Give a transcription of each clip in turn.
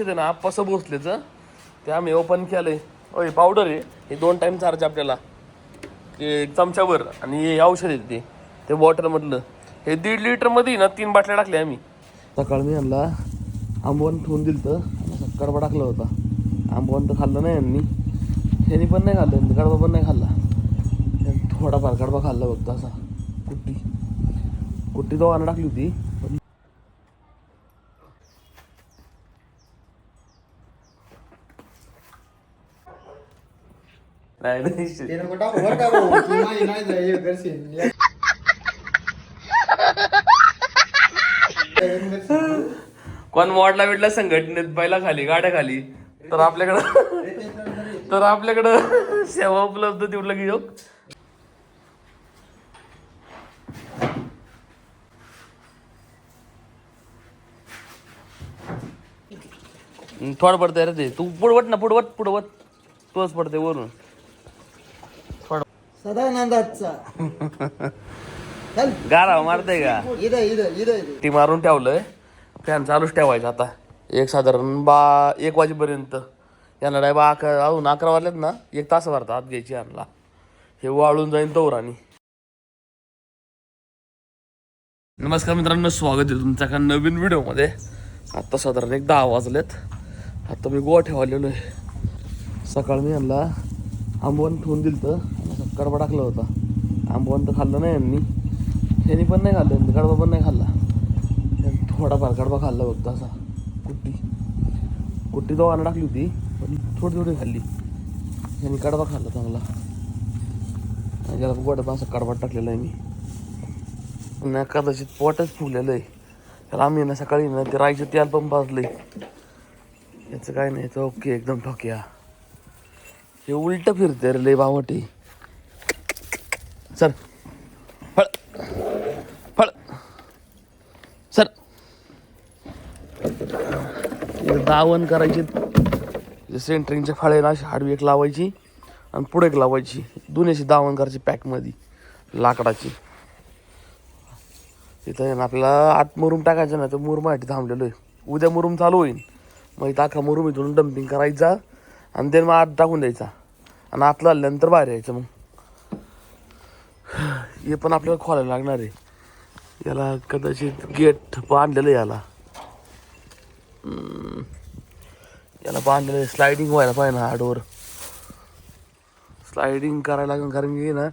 तिथे ना आप्पासं भोसलेचं ते आम्ही ओपन केलंय. ओय पावडर आहे. हे दोन टाईम चार्ज आपल्याला. ते एक चमच्यावर आणि हे औषध आहे ते. ते बॉटलमधलं हे दीड लिटरमध्ये ना तीन बाटल्या टाकल्या आम्ही. सकाळ मी आणला आंबवण ठेवून दिलं तर कडबा टाकला होता. आंबवण तर खाल्लं नाही यांनी. ह्यांनी पण नाही खाल्लं. यांनी कडबा पण नाही खाल्ला. थोडाफार कडबा खाल्ला फक्त असा. कुट्टी. कुट्टी दोघांना टाकली होती पण नाही नाही. का. कोण मॉडला बिडला संघटनेत बैला खाली गाड्या खाली तर आपल्याकडं तर आपल्याकडं सेवा उपलब्ध देऊ लगी योग. थोडं पडतंय रे ते. तू पुढवट ना पुढवट पुढवट तोच पडते वरून. सदानंदाचा. चल. गारा मारते का? इथं इथं इथं इथं. ती मारून ठेवलंय. फॅन चालूच ठेवायचा आता. एक साधारण बा एक वाजेपर्यंत. यांना डाय बा अकरा अजून अकरा वाजल्यात ना एक तास भरता आत घ्यायची यांना. हे वाळून जाईन तोवर आणि नमस्कार मित्रांनो स्वागत आहे तुमच्या एका नवीन व्हिडिओमध्ये. आत्ता साधारण एक दहा वाजलेत. आता मी गोवा ठेवालेलो आहे. सकाळ मी यांना आंबवण ठेवून दिलं तर कडबा टाकला होता. आंबवण तर खाल्लं नाही यांनी. ह्यांनी पण नाही खाल्लं कडवा कडबा पण नाही खाल्ला. थोडाफार कडबा खाल्ला फक्त असा कुट्टी. कुट्टी दोघांना टाकली होती पण थोडी थोडी खाल्ली. ह्यानी कडबा खाल्ला चांगला. आणि याला गोडा असा कडबा टाकलेला आहे मी. पुन्हा कदाचित पोटच फुगलेलं आहे. तर आम्ही ना सकाळी ना ते राहायचं तेल पण पाजलंय याचं काय नाही याचं ओके एकदम ठोक्या. हे उलट फिरते रे लय बावटे सर फळ फळ सर दावण करायची. सेंटरिंगच्या फळ्याला अशी हाडवी एक लावायची आणि पुढे एक लावायची. दोन्ही अशी दावण करायची पॅकमध्ये लाकडाची. तिथं आहे आपल्याला आत मुरुम टाकायचं ना तर मुरुमासाठी थांबलेलो आहे. उद्या मुरुम चालू होईल. मग इथं अख्खा मुरुम इथून डम्पिंग करायचा आणि ते मग आत टाकून द्यायचा. आणि आतला आल्यानंतर बाहेर यायचं मग. हे पण आपल्याला खोलायला लागणार आहे. याला कदाचित गेट बांधलेलं आहे याला. याला बांधलेलं आहे. स्लायडिंग व्हायला पाहिजे ना हार्डवर स्लायडिंग करायला लागेल कारण की ना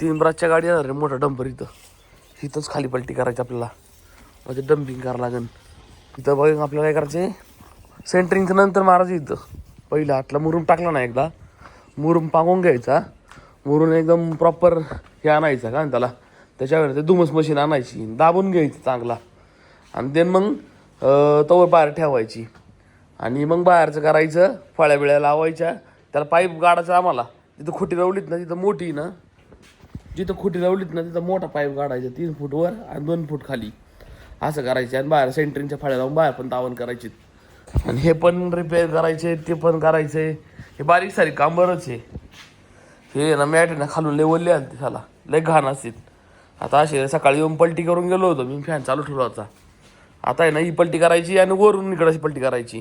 तीन ब्रासच्या गाडी येणार रे मोठा डंपर इथं. इथंच खाली पलटी करायची आपल्याला. म्हणजे डम्पिंग करावं लागेल. इथं बघ आपल्याला काय करायचे सेंटरिंगचं नंतर मारायचं इथं. पहिला आतला मुरुम टाकला ना एकदा. मुरुम पांगून घ्यायचा. वरून एकदम प्रॉपर हे आणायचं का त्याला? त्याच्यावर ते धुमस मशीन आणायची दाबून घ्यायची चांगला. आणि देन मग तवर बाहेर ठेवायची. आणि मग बाहेरचं करायचं फळ्या बिळ्या लावायच्या. त्याला पाईप गाडायचा आम्हाला. तिथं खुटी रवलीत ना तिथं मोठी ना. जिथं खुटी रवलीत ना तिथं मोठा पाईप काढायचा तीन फूट वर आणि दोन फूट खाली. असं करायचे आणि बाहेर सेंटरिंगच्या फळ्या लावून बाहेर पण दावण करायची आणि हे पण रिपेअर करायचे ते पण करायचे. हे बारीक सारीक काम बरंच आहे. हे ना मॅट आहे ना खालून लेवलले आले त्याला लय घाण असतील आता असे सकाळी येऊन पलटी करून गेलो होतो मी फॅन चालू ठेवला होता. आता आहे ना ही पलटी करायची आणि वरून इकडं अशी पलटी करायची.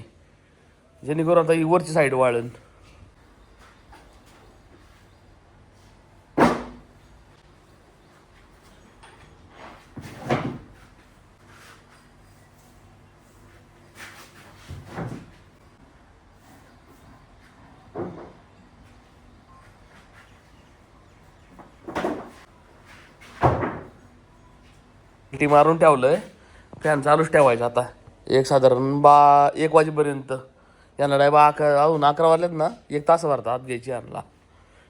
जेणेकरून आता ही वरची साईड वाळण टी मारून ठेवलंय. फॅन चालूच ठेवायचा आता. एक साधारण बा एक वाजेपर्यंत. यांना डाय बा अकरा अजून अकरा वाजल्यात ना एक तास भरता आत घ्यायची यांना.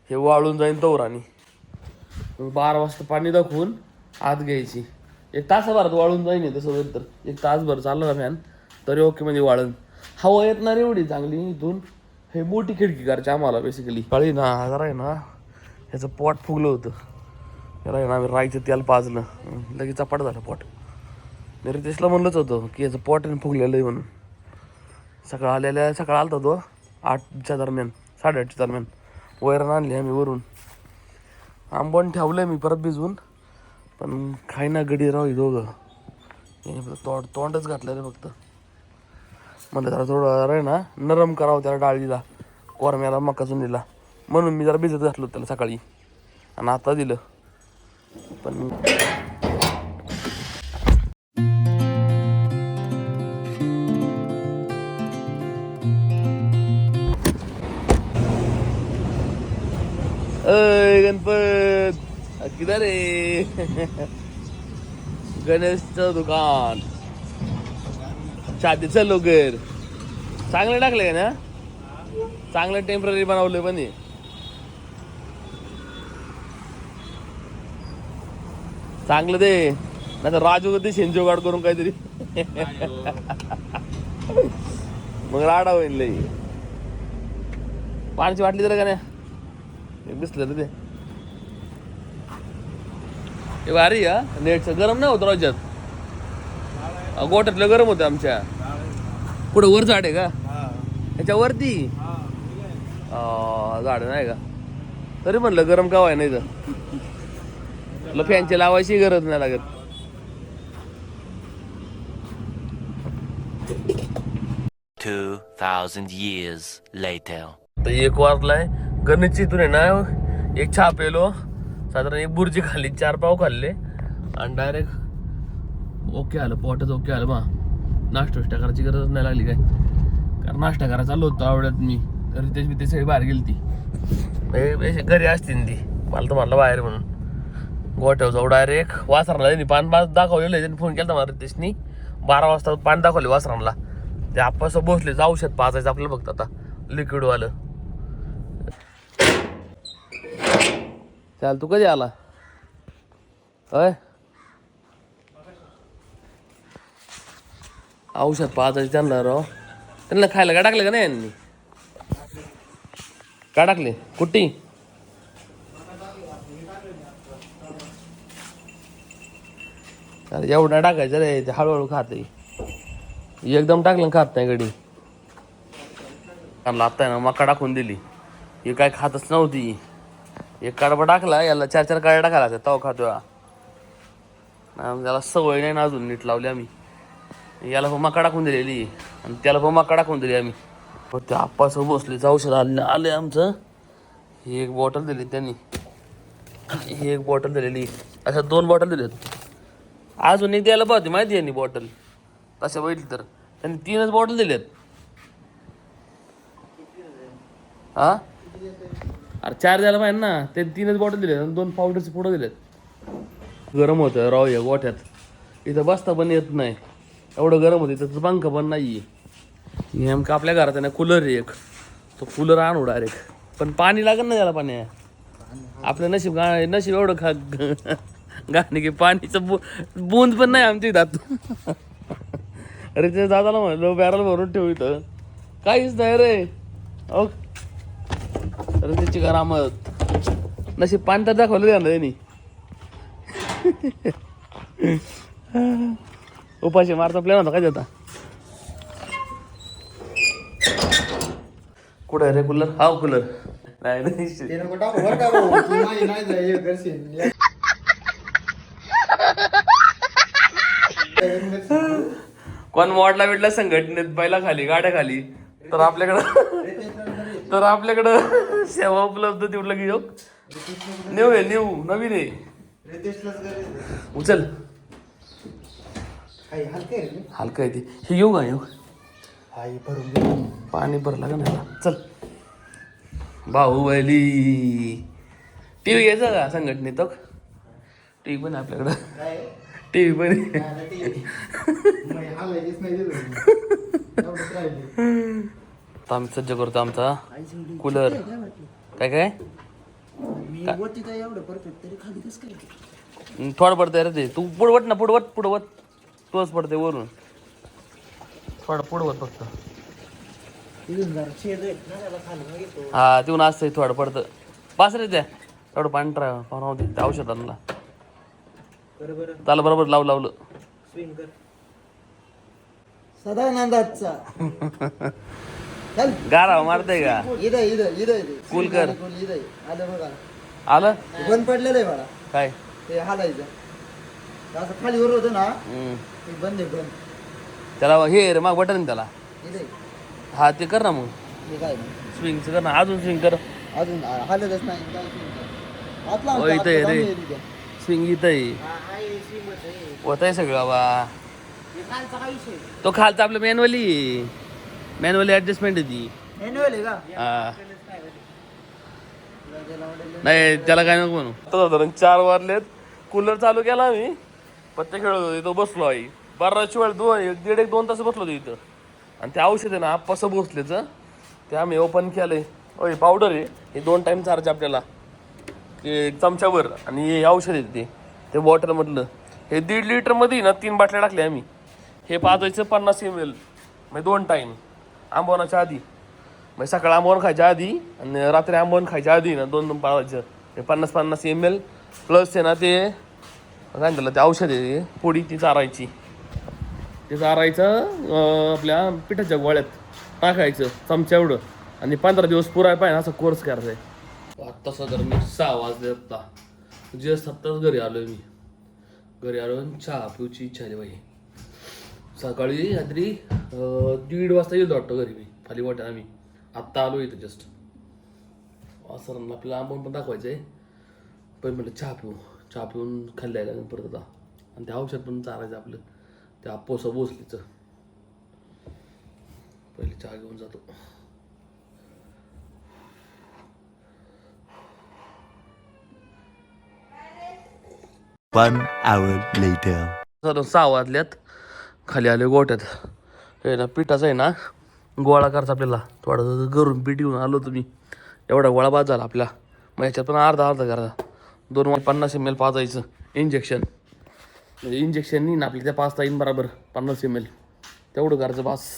हे वाळून जाईन तोवर आणि बारा वाजता पाणी दाखवून आत घ्यायची. एक तासाभरात वाळून जाईन हे तसं होईल तर. एक तासभर चाललं ना फॅन तरी ओके म्हणजे वाळून. हवा येत ना रे एवढी चांगली इथून. हे मोठी खिडकी करायची आम्हाला बेसिकली काळी ना जरा आहे ना. ह्याचं पोट फुगलं होतं. त्याला आम्ही राईचं त्याला पाजलं. लगेच चपाट झालं पोट. मी रितेशला म्हणलंच होतं की याचं पोट आणि फुगलेलं आहे म्हणून. सकाळ आलेल्या सकाळ आलता तो आठच्या दरम्यान साडेआठच्या दरम्यान. वैरण आणली आम्ही वरून. आंबण ठेवलं मी परत भिजवून पण खाईना गडी राव दोघं. याने फक्त तोंड तोंडच घातलं रे फक्त. म्हणलं जरा थोडं अरे ना नरम करावं त्याला डाळीला कोरम्याला मका दिला म्हणून मी जरा भिजत घातलं त्याला सकाळी. आणि आता दिलं. पण अय गणपत! किधर रे गणेशचं दुकान. शादीचं लोकर चांगलं टाकलंय ना? चांगलं टेंपररी बनवलं पण हे. चांगलं ते नाही तर राजू ते शेंजोगाड करून काहीतरी. मग राडा होईल लई. पाण्याची वाटली तर का नाही? दिसलं ना ते भारी हा. नेटचं गरम नाही होत राज्यात गोठ्यातलं गरम होतं आमच्या. पुढे वर झाड आहे का? याच्यावरती झाड नाही का? तरी म्हणलं गरम का व्हाय नाही तर तुला फॅनची लावायची गरज नाही लागत. Two thousand years later. तर एक वाजलाय. गणेशची इथून आहे ना एक चहा पेलो साधारण एक बुर्जी खाल्ली चार पाव खाल्ले. आणि डायरेक्ट ओके आलं पोटच ओके आलं मा नाश्ता विष्टा करायची गरज नाही लागली काय. कारण नाश्ता करायला चाललो होतो आवडत मी. तर तेच मी ते सगळी बाहेर गेली ती घरी असतील ती. मला तर म्हणलं बाहेर म्हणून. गोठ्यावर जाऊ डायरेक्ट वासराला त्यांनी पान पाच दाखवलेलं आहे. त्यांनी फोन केला मला रितेशनी. बारा वाजता पान दाखवले वासरांना. ते आपण बसले. औषध पाचायचं आपल्याला फक्त आता. लिक्विडवालं चाल तू कधी आला? अय. औषध पाजायचं त्यांना राव. त्यांना खायला का टाकलं का नाही यांनी? का टाकले? कुट्टी? अरे एवढं टाकायचं रे ते हळूहळू खाते. एकदम टाकलं खात नाही गडी. आणला आत्ता आहे ना मका टाकून दिली. ही काय खातच नव्हती. एक कडबा टाकला याला चार चार काड्या टाकायला तवा खातो त्याला सवय नाही ना अजून नीट लावली आम्ही. याला पण मका टाकून दिलेली. आणि त्याला पण मका टाकून दिली आम्ही. मग त्या आप्पाचं बसले औषध आले आले आमचं. ही एक बॉटल दिली त्यांनी. ही एक बॉटल दिलेली. अशा दोन बॉटल दिल्यात अजून एक द्यायला पाहते माहिती आहे बॉटल तशा बघितली तर. त्यांनी तीनच बॉटल दिल्यात हा? अरे चार द्यायला पाहिजे ना. त्यांनी तीनच बॉटल दिले आणि दोन पावडरचे पुढं दिलेत. गरम होतं राव या गोठ्यात. इथं बसता पण येत नाही. एवढं गरम होतं इथं पंखा पण नाही नेमकं आपल्या घरात आहे ना कूलर आहे एक. तो कूलर आणू डायरेक्ट पण पाणी लागेल ना त्याला पाणी आपलं नशीब नशीब एवढं खा गाणे की पाणीचं बू बूंद पण नाही आमच्या इथं अरे ते दादाला म्हणलो बॅरल भरून ठेवू इथं. काहीच नाही रे. अहो. अरे त्याची करामत नशीब पाणी तर दाखवलं द्या त्यांनी. उपाशी मारचा प्लॅन होता काय देता कुठं आहे रे कूलर हा कूलर नाही नाही ते नको टाकू बरं का भाऊ ती माझी नाही जाय हे करशील या- पण वॉर्डला बिडला संघटनेत बैला खाली गाड्या खाली तर आपल्याकडं तर आपल्याकडं सेवा उपलब्ध तेवढं की योग. नेऊ आहे नेऊ नवीन आहे. उचल. हलकं आहे ते. हे येऊ का येऊ पाणी भरला का नाही चल. बाहुबली. टी व्ही घ्यायचा का संघटनेत? टी व्ही पण आहे आपल्याकडं. टी व्ही पण आम्ही सज्ज करतो आमचा कूलर. काय काय थोडं पडतंय रे ते. तू पुढं वट ना पुढं वट पुढं वट. तोच पडते वरून. थोडं पुढं वट फक्त. हा तिथून असतंय थोडं पडतं. पास रे त्या. पाणी ट्रा पाहून औषधांना त्याला बरोबर लाव लावलं. स्विंग कर. सदानंदाचा. चल. गारा मारतंय का? इथं इथं इथं इथं. कूल कर. इथं. आहे. आलं बघा. आलं? बंद पडलेलं आहे मला काय? ते हालायचं. असं खाली वर होतं ना हम्म. ते बंद आहे बंद. त्याला हे रे मग बटन त्याला? इथे. हा ते कर ना मग. हे काय? स्विंगचं कर ना. अजून स्विंग कर. अजून हालतच नाही. काय सांगतो. आतला ओ, आमचा, इथं आहे आतला रे. जाऊन ये तिथे. स्विंग इथं आहे होत आहे सगळं बा तो खालचा आपलं मॅन्युअली मॅन्युअली ऍडजस्टमेंट आहे ती. हा. नाही त्याला काय नको म्हणू. साधारण चार वाजलेत. कूलर चालू केला आम्ही. पत्ते खेळत होतो इथं बसलो आई. बाराची वेळ दोन एक दीड एक दोन तास बसलो होतो इथं. आणि ते औषध आहे ना आप्पाचं भोसलेचं ते आम्ही ओपन केलंय. ओय पावडर आहे. हे दोन टाइम चार्ज आपल्याला. की चमच्यावर आणि हे औषध येते ते ते बॉटलमधलं. हे दीड लिटरमध्ये ना तीन बाटल्या टाकल्या आम्ही. हे पाजायचं पन्नास एम एल म्हणजे दोन टाईम आंबवनाच्या आधी. म्हणजे सकाळी आंबवण खायच्या आधी आणि रात्री आंबवण खायच्या आधी ना दोन दोन पाळायचं हे पन्नास पन्नास एम एल प्लस ते ना ते काय म्हणतात ते औषध आहे पोळी ती चारायची. ते चारायचं आपल्या पिठाच्या गोळ्यात टाकायचं चमच्या एवढं आणि पंधरा दिवस पुराय पाहिजे असा कोर्स करायचा आहे आत्ता सदर मी सहा वाजले आत्ता जस्ट आत्ताच घरी आलोय मी. घरी आलो आणि चहा पिऊची इच्छा आली बाई. सकाळी रात्री दीड वाजता येईल वाटतो घरी मी खाली वाटत आम्ही आत्ता आलो इथं जस्ट सरांना आपल्याला आंबून पण दाखवायचं आहे पण म्हटलं चहा पिऊ. चहा पिऊन खाल्ली परत आता. आणि ते औषध पण चारायचं आपलं. त्या आपोसं बोसलीचं पहिले चहा घेऊन जातो. One hour later. सर सहा वाजल्यात. खाली आले गोट्यात हे ना पिठाचं आहे ना गोळा करायचा आपल्याला. थोडं घरून पीठ घेऊन आलो तुम्ही एवढा गोळा बाद झाला आपला. मग याच्यात पण अर्धा अर्धा करायचा दोन वाट पन्नास एम एल पाजायचं. इंजेक्शन म्हणजे इंजेक्शन नाही ना आपल्या त्या पाचता येईन बरोबर पन्नास एम एल तेवढं करायचं बास.